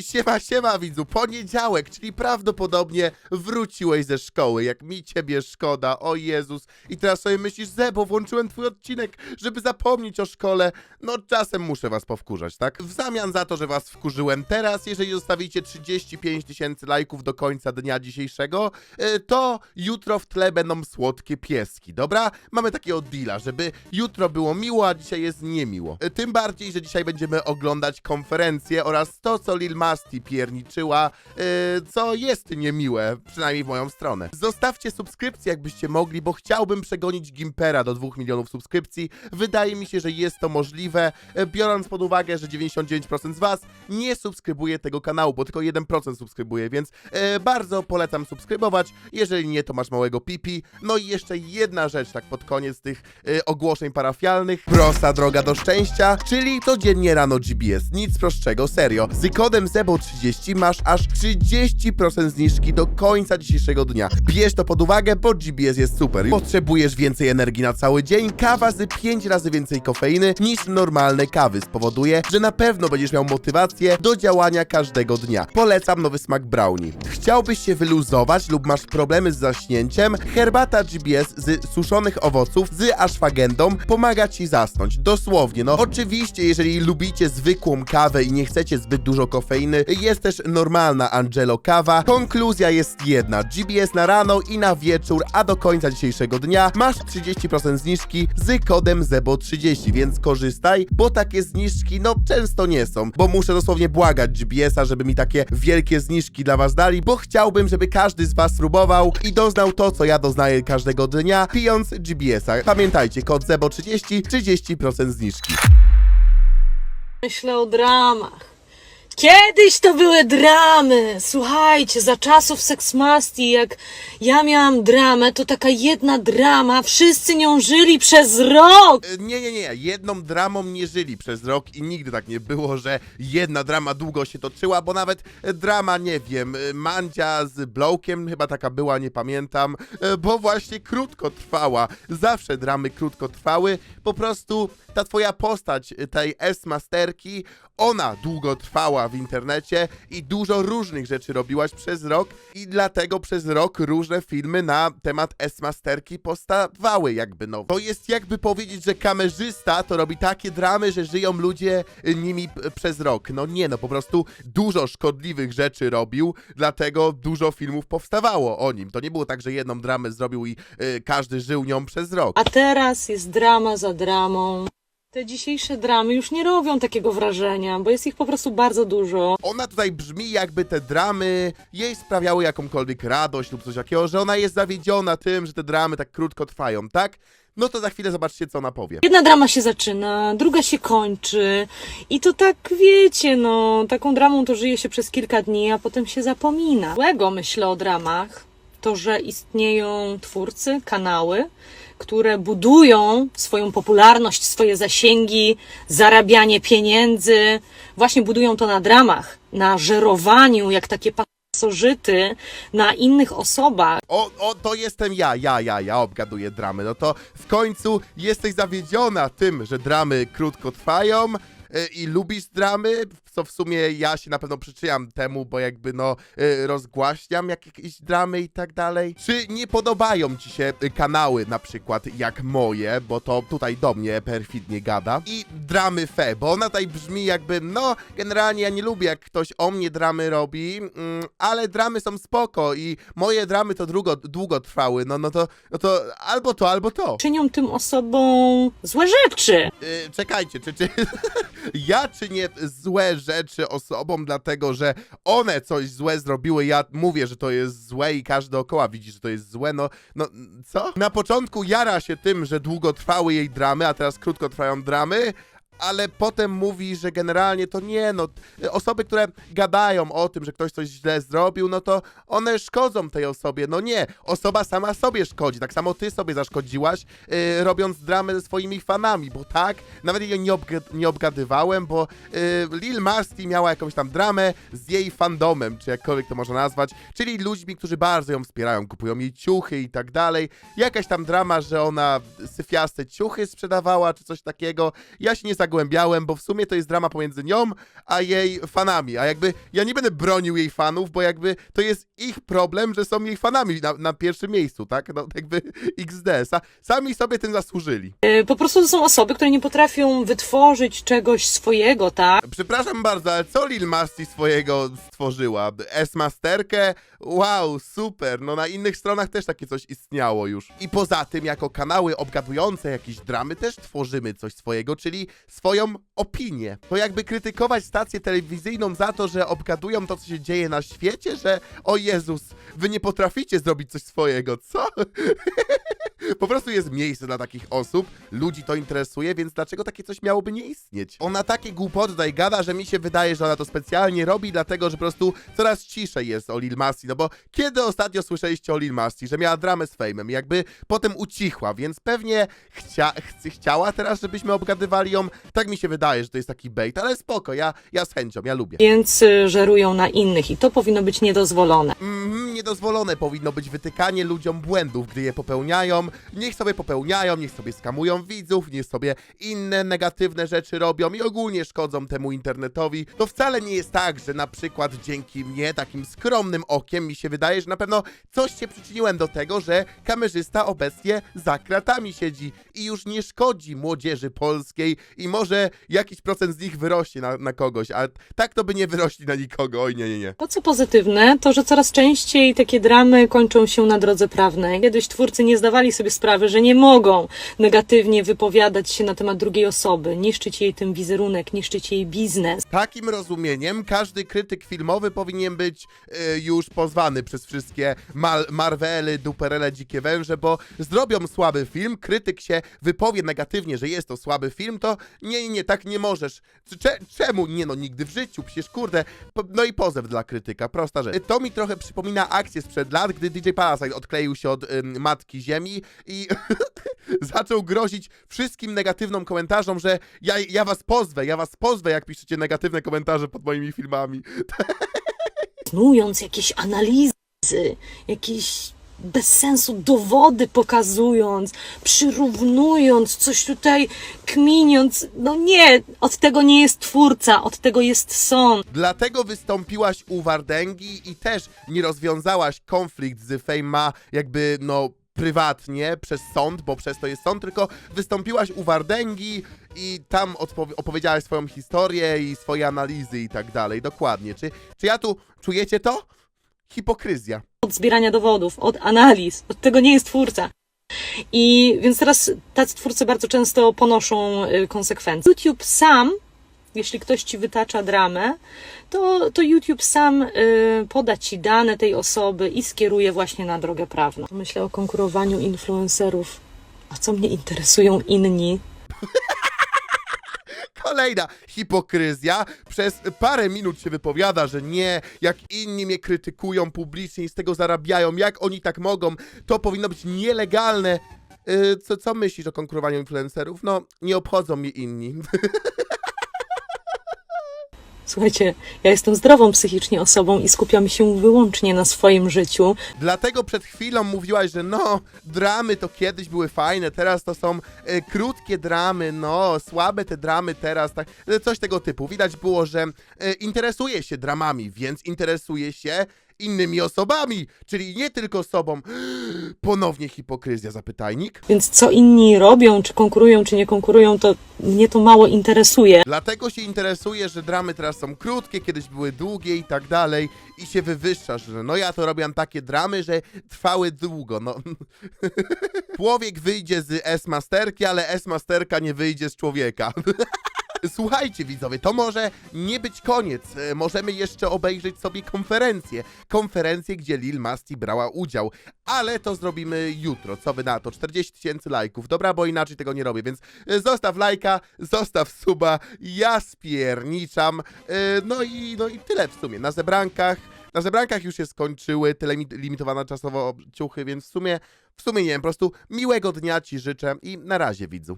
Siema, siema widzu, poniedziałek, czyli prawdopodobnie wróciłeś ze szkoły, jak mi ciebie szkoda, o Jezus. I teraz sobie myślisz, Zebo, włączyłem twój odcinek, żeby zapomnieć o szkole. No czasem muszę was powkurzać, tak? W zamian za to, że was wkurzyłem teraz, jeżeli zostawicie 35 tysięcy lajków do końca dnia dzisiejszego, e, to jutro w tle będą słodkie pieski, dobra? Mamy takiego deala, żeby jutro było miło, a dzisiaj jest niemiło. E, Tym bardziej, że dzisiaj będziemy oglądać konferencję oraz to, co Lil Masti pierniczyła, e, co jest niemiłe, przynajmniej w moją stronę. Zostawcie subskrypcję, jakbyście mogli, bo chciałbym przegonić Gimpera do 2 milionów subskrypcji. Wydaje mi się, że jest to możliwe, e, biorąc pod uwagę, że 99% z was nie subskrybuje tego kanału, bo tylko 1% subskrybuje, więc e, bardzo polecam subskrybować. Jeżeli nie, to masz małego pipi. No i jeszcze jedna rzecz, tak pod koniec tych e, ogłoszeń parafialnych. Prosta droga do szczęścia, czyli codziennie rano GBS. Nic prostszego, serio. Z kodem ZEBO30 masz aż 30% zniżki do końca dzisiejszego dnia. Bierz to pod uwagę, bo GBS jest super. Potrzebujesz więcej energii na cały dzień. Kawa z 5 razy więcej kofeiny niż normalne kawy spowoduje, że na pewno będziesz miał motywację do działania każdego dnia. Polecam nowy smak brownie. Chciałbyś się wyluzować lub masz problemy z zaśnięciem? Herbata GBS z suszonych owoców z ashwagendą pomaga ci zasnąć. Dosłownie, no. Oczywiście, jeżeli lubicie zwykłą kawę i nie chcecie zbyt dużo kofeiny, jest też normalna Angelo kawa. Konkluzja jest jedna. GBS na rano i na wieczór, a do końca dzisiejszego dnia masz 30% zniżki z kodem ZEBO30, więc korzystaj, bo takie zniżki no często nie są, bo muszę dosłownie błagać GBS-a, żeby mi takie wielkie zniżki dla was dali, bo chciałbym, żeby każdy z was spróbował i doznał to, co ja doznaję każdego dnia, pijąc GBS-a. Pamiętajcie, kod ZEBO30, 30% zniżki. Myślę o dramach. Kiedyś to były dramy. Słuchajcie, za czasów Seksmasti, jak ja miałam dramę, to taka jedna drama, wszyscy nią żyli przez rok. E, Nie, nie, nie. Jedną dramą nie żyli przez rok i nigdy tak nie było, że jedna drama długo się toczyła, bo nawet e, drama, nie wiem, e, Mandzia z Blowkiem chyba taka była, nie pamiętam, bo właśnie krótko trwała. Zawsze dramy krótko trwały. Po prostu ta twoja postać, tej S-Masterki, ona długo trwała w internecie i dużo różnych rzeczy robiłaś przez rok i dlatego przez rok różne filmy na temat S-Masterki powstawały jakby no. To jest jakby powiedzieć, że kamerzysta to robi takie dramy, że żyją ludzie nimi przez rok. No nie no, po prostu dużo szkodliwych rzeczy robił, dlatego dużo filmów powstawało o nim. To nie było tak, że jedną dramę zrobił i y, każdy żył nią przez rok. A teraz jest drama za dramą. Te dzisiejsze dramy już nie robią takiego wrażenia, bo jest ich po prostu bardzo dużo. Ona tutaj brzmi jakby te dramy jej sprawiały jakąkolwiek radość lub coś takiego, że ona jest zawiedziona tym, że te dramy tak krótko trwają, tak? No to za chwilę zobaczcie, co ona powie. Jedna drama się zaczyna, druga się kończy. I to tak wiecie, no, taką dramą to żyje się przez kilka dni, a potem się zapomina. Złego myślę o dramach, to że istnieją twórcy, kanały, które budują swoją popularność, swoje zasięgi, zarabianie pieniędzy. Właśnie budują to na dramach, na żerowaniu, jak takie pasożyty na innych osobach. O, o, to jestem ja, ja, ja, ja obgaduję dramy. No to w końcu jesteś zawiedziona tym, że dramy krótko trwają i lubisz dramy, co w sumie ja się na pewno przyczyniam temu, bo jakby no y, rozgłaśniam jak jakieś dramy i tak dalej. Czy nie podobają ci się y, kanały na przykład jak moje, bo to tutaj do mnie perfidnie gada i dramy fe, bo ona tutaj brzmi jakby no generalnie ja nie lubię jak ktoś o mnie dramy robi, mm, ale dramy są spoko i moje dramy to długo, długo trwały, no, no, to, no to albo to, albo to. Czynią tym osobom złe rzeczy. Yy, czekajcie, czy, czy ja czynię złe rzeczy osobom, dlatego że one coś złe zrobiły, ja mówię, że to jest złe i każdy dookoła widzi, że to jest złe, no, no, co? Na początku jara się tym, że długo trwały jej dramy, a teraz krótko trwają dramy, ale potem mówi, że generalnie to nie, no, osoby, które gadają o tym, że ktoś coś źle zrobił, no to one szkodzą tej osobie. No nie, osoba sama sobie szkodzi. Tak samo ty sobie zaszkodziłaś, yy, robiąc dramę ze swoimi fanami, bo tak, nawet jej nie, obga- nie obgadywałem, bo yy, Lil Masti miała jakąś tam dramę z jej fandomem, czy jakkolwiek to można nazwać, czyli ludźmi, którzy bardzo ją wspierają, kupują jej ciuchy i tak dalej. Jakaś tam drama, że ona syfiaste ciuchy sprzedawała, czy coś takiego. Ja się nie zagłębiałem, bo w sumie to jest drama pomiędzy nią a jej fanami. A jakby ja nie będę bronił jej fanów, bo jakby to jest ich problem, że są jej fanami na, na pierwszym miejscu, tak? No jakby XD. Sa, sami sobie tym zasłużyli. Y, Po prostu to są osoby, które nie potrafią wytworzyć czegoś swojego, tak? Przepraszam bardzo, ale co Lil Masti swojego stworzyła? S-Masterkę? Wow, super. No na innych stronach też takie coś istniało już. I poza tym, jako kanały obgadujące jakieś dramy, też tworzymy coś swojego, czyli swoją opinię. To jakby krytykować stację telewizyjną za to, że obgadują to, co się dzieje na świecie, że o Jezus, wy nie potraficie zrobić coś swojego, co? Po prostu jest miejsce dla takich osób, ludzi to interesuje, więc dlaczego takie coś miałoby nie istnieć? Ona takie głupoty tutaj gada, że mi się wydaje, że ona to specjalnie robi, dlatego że po prostu coraz ciszej jest o Lil Masti, no bo kiedy ostatnio słyszeliście o Lil Masti, że miała dramę z fejmem, jakby potem ucichła, więc pewnie chcia, chci- chciała teraz, żebyśmy obgadywali ją, tak mi się wydaje, że to jest taki bait, ale spoko, ja, ja z chęcią, ja lubię. Więc y, żerują na innych i to powinno być niedozwolone. Niedozwolone powinno być wytykanie ludziom błędów, gdy je popełniają. Niech sobie popełniają, niech sobie skamują widzów, niech sobie inne negatywne rzeczy robią i ogólnie szkodzą temu internetowi. To wcale nie jest tak, że na przykład dzięki mnie, takim skromnym okiem, mi się wydaje, że na pewno coś się przyczyniłem do tego, że kamerzysta obecnie za kratami siedzi i już nie szkodzi młodzieży polskiej i może jakiś procent z nich wyrośnie na, na kogoś, a tak to by nie wyrośli na nikogo, oj nie, nie, nie. To co pozytywne, to że coraz częściej takie dramy kończą się na drodze prawnej. Kiedyś twórcy nie zdawali sobie sprawy, że nie mogą negatywnie wypowiadać się na temat drugiej osoby, niszczyć jej tym wizerunek, niszczyć jej biznes. Takim rozumieniem każdy krytyk filmowy powinien być y, już pozwany przez wszystkie Mal Marvely, Duperele, Dzikie Węże, bo zrobią słaby film, krytyk się wypowie negatywnie, że jest to słaby film, to nie, nie, tak nie możesz. Cze czemu? Nie no, nigdy w życiu, przecież kurde. No i pozew dla krytyka, prosta rzecz. To mi trochę przypomina akcję sprzed lat, gdy DJ Parasite odkleił się od ym, Matki Ziemi i zaczął grozić wszystkim negatywnym komentarzom, że ja, ja was pozwę, ja was pozwę, jak piszecie negatywne komentarze pod moimi filmami. Snując jakieś analizy, jakieś bez sensu dowody pokazując, przyrównując, coś tutaj kminiąc. No nie, od tego nie jest twórca, od tego jest sąd. Dlatego wystąpiłaś u Wardęgi i też nie rozwiązałaś konflikt z Fejma jakby, no, prywatnie przez sąd, bo przez to jest sąd, tylko wystąpiłaś u Wardęgi i tam opowiedziałaś swoją historię i swoje analizy i tak dalej. Dokładnie. Czy, czy ja tu czujecie to? Hipokryzja. Od zbierania dowodów, od analiz. Od tego nie jest twórca. I więc teraz tacy twórcy bardzo często ponoszą y, konsekwencje. YouTube sam, jeśli ktoś ci wytacza dramę, to, to YouTube sam y, poda ci dane tej osoby i skieruje właśnie na drogę prawną. Myślę o konkurowaniu influencerów. A co mnie interesują inni? Kolejna hipokryzja. Przez parę minut się wypowiada, że nie, jak inni mnie krytykują publicznie i z tego zarabiają, jak oni tak mogą, to powinno być nielegalne. Yy, co, co myślisz o konkurowaniu influencerów? No, nie obchodzą mnie inni. Słuchajcie, ja jestem zdrową psychicznie osobą i skupiam się wyłącznie na swoim życiu. Dlatego przed chwilą mówiłaś, że no, dramy to kiedyś były fajne, teraz to są e, krótkie dramy, no, słabe te dramy teraz, tak, e, coś tego typu. Widać było, że e, interesuje się dramami, więc interesuje się innymi osobami, czyli nie tylko sobą. Ponownie hipokryzja, zapytajnik. Więc co inni robią, czy konkurują, czy nie konkurują, to mnie to mało interesuje. Dlatego się interesuje, że dramy teraz są krótkie, kiedyś były długie i tak dalej i się wywyższasz, że no ja to robiłam takie dramy, że trwały długo, no. Człowiek wyjdzie z S-Masterki, ale S-Masterka nie wyjdzie z człowieka. Słuchajcie widzowie, to może nie być koniec. E, Możemy jeszcze obejrzeć sobie konferencję. Konferencję, gdzie Lil Masti brała udział. Ale to zrobimy jutro. Co wy na to? 40 tysięcy lajków. Dobra, bo inaczej tego nie robię, więc e, zostaw lajka, zostaw suba. Ja spierniczam. E, No i, no i tyle w sumie. Na zebrankach na zebrankach już się skończyły limi- limitowane czasowo ciuchy, więc w sumie, w sumie nie wiem, po prostu miłego dnia Ci życzę i na razie widzu.